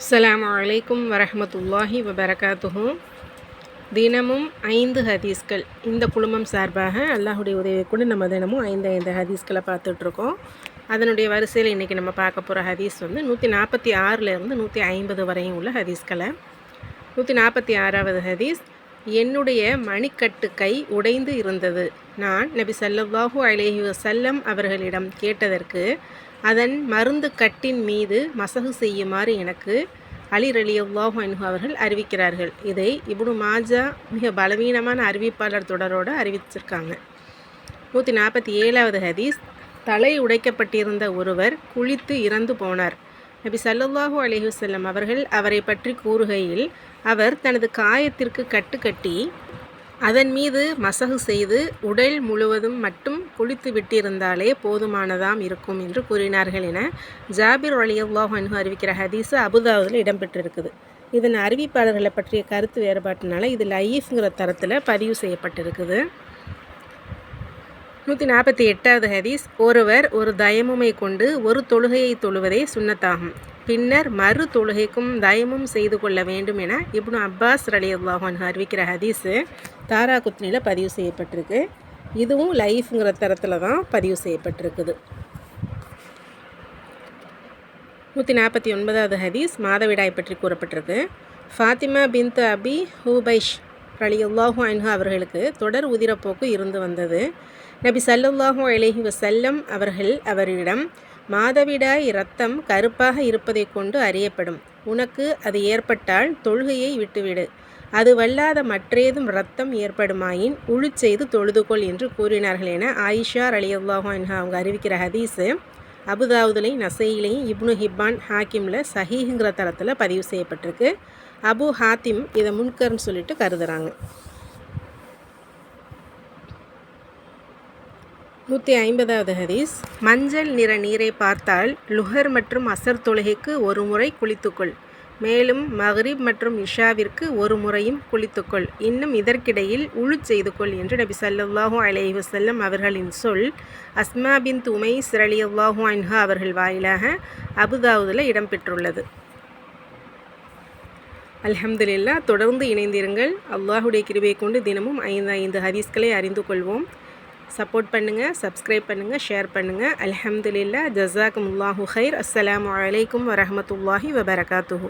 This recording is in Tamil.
அஸ்லாம் அலைக்கும் வரமத்துல்லாஹி வபரகாத்துஹும் தினமும் ஐந்து ஹதீஸ்கள் இந்த குழுமம் சார்பாக அல்லாஹுடைய உதவியை கொண்டு நம்ம தினமும் ஐந்து ஐந்து ஹதீஸ்களை பார்த்துட்ருக்கோம். அதனுடைய வரிசையில் இன்றைக்கி நம்ம பார்க்க போகிற ஹதீஸ் வந்து நூற்றி நாற்பத்தி ஆறிலேருந்து நூற்றி ஐம்பது வரையும் உள்ள ஹதீஸ்களை. நூற்றி நாற்பத்தி ஆறாவது ஹதீஸ் என்னுடைய மணிக்கட்டு கை உடைந்து இருந்தது. நான் நபி சல்லாஹூ அலேஹி வசல்லம் அவர்களிடம் கேட்டதற்கு அதன் மருந்து கட்டின் மீது மசகு செய்யுமாறு எனக்கு அலி ரலி அல்லாஹு அன்ஹு அவர்கள் அறிவிக்கிறார்கள். இதை இப்னு மாஜா மிக பலவீனமான அறிவிப்பாளர் தொடரோடு அறிவிச்சிருக்காங்க. நூற்றி நாற்பத்தி ஏழாவது ஹதீஸ் தலை உடைக்கப்பட்டிருந்த ஒருவர் குளித்து இறந்து போனார். நபி சல்லாஹூ அலிஹுசல்லம் அவர்கள் அவரை பற்றி கூறுகையில் அவர் தனது காயத்திற்கு கட்டுக்கட்டி அதன் மீது மசகு செய்து உடல் முழுவதும் மட்டும் குளித்து விட்டிருந்தாலே போதுமானதாம் இருக்கும் என்று கூறினார்கள் என ஜாபிர் அலியுல்லாஹ் அன்ஹு அறிவிக்கிற ஹதீஸு அபுதாவதில் இடம்பெற்றிருக்குது. இதன் அறிவிப்பாளர்களை பற்றிய கருத்து வேறுபாட்டினால இது லைஃப்ங்கிற தரத்தில் பதிவு செய்யப்பட்டிருக்குது. நூற்றி நாற்பத்தி எட்டாவது ஹதீஸ் ஒருவர் ஒரு தயமுமை கொண்டு ஒரு தொழுகையை தொழுவதே சுண்ணத்தாகும். பின்னர் மறு தொழுகைக்கும் தயமும் செய்து கொள்ள வேண்டும் என இப்னு அப்பாஸ் அலி அல்லாஹான் அறிவிக்கிற ஹதீஸு தாரா குத்னியில் பதிவு செய்யப்பட்டிருக்கு. இதுவும் லைஃப்ங்கிற தரத்தில் தான் பதிவு செய்யப்பட்டிருக்குது. நூற்றி நாற்பத்தி ஒன்பதாவது ஹதீஸ் மாதவிடாய் பற்றி கூறப்பட்டிருக்கு. ஃபாத்திமா பின்த் அபி ஹூபைஷ் அலி அல்லாஹு அன்ஹா அவர்களுக்கு தொடர் உதிரப்போக்கு இருந்து வந்தது. நபி சல்லுல்லாஹூ அலஹி வசல்லம் அவர்கள் அவரிடம் மாதவிடாய் இரத்தம் கருப்பாக இருப்பதை கொண்டு அறியப்படும். உனக்கு அது ஏற்பட்டால் தொழுகையை விட்டுவிடு. அது வல்லாத மற்றேதும் இரத்தம் ஏற்படுமாயின் உழு செய்து தொழுதுகொள் என்று கூறினார்கள் என ஆயிஷார் அலி அல்லாஹா அவங்க அறிவிக்கிற ஹதீஸு அபுதாவுதுலையும் நசையிலையும் இப்னு ஹிப்பான் ஹாக்கிமில் சஹீஹுங்கிற தளத்தில் பதிவு செய்யப்பட்டிருக்கு. அபு ஹாத்திம் இதை முன்கர்னு சொல்லிட்டு கருதுகிறாங்க நூற்றி ஐம்பதாவது ஹதீஸ். மஞ்சள் நிற நீரை பார்த்தால் லுஹர் மற்றும் அசர் தொழுகைக்கு ஒரு முறை குளித்துக்கொள். மேலும் மஹ்ரிப் மற்றும் இஷாவிற்கு ஒரு முறையும் குளித்துக்கொள். இன்னும் இதற்கிடையில் உழு செய்து கொள் என்று நபி சல்லாஹூ அலைஹி வசல்லம் அவர்களின் சொல். அஸ்மா பின் துமை சிரலி அல்லாஹூ அன்ஹா அவர்கள் வாயிலாக அபுதாவுதில் இடம்பெற்றுள்ளது. அலமதுல்லா தொடர்ந்து இணைந்திருங்கள். அல்லாஹுடைய கிருபையை கொண்டு தினமும் ஐந்து ஐந்து ஹதீஸ்களை அறிந்து கொள்வோம். சப்போர்ட் பண்ணுங்கள் சப்ஸ்கிரைப் பண்ணுங்கள் ஷேர் பண்ணுங்கள் அலமதுல்லா ஜசாக் முல்லாஹு ஹைர் அஸ்லாம் வலைக்கம் வரமத்துல்லாஹி வபரகாத்துஹூ.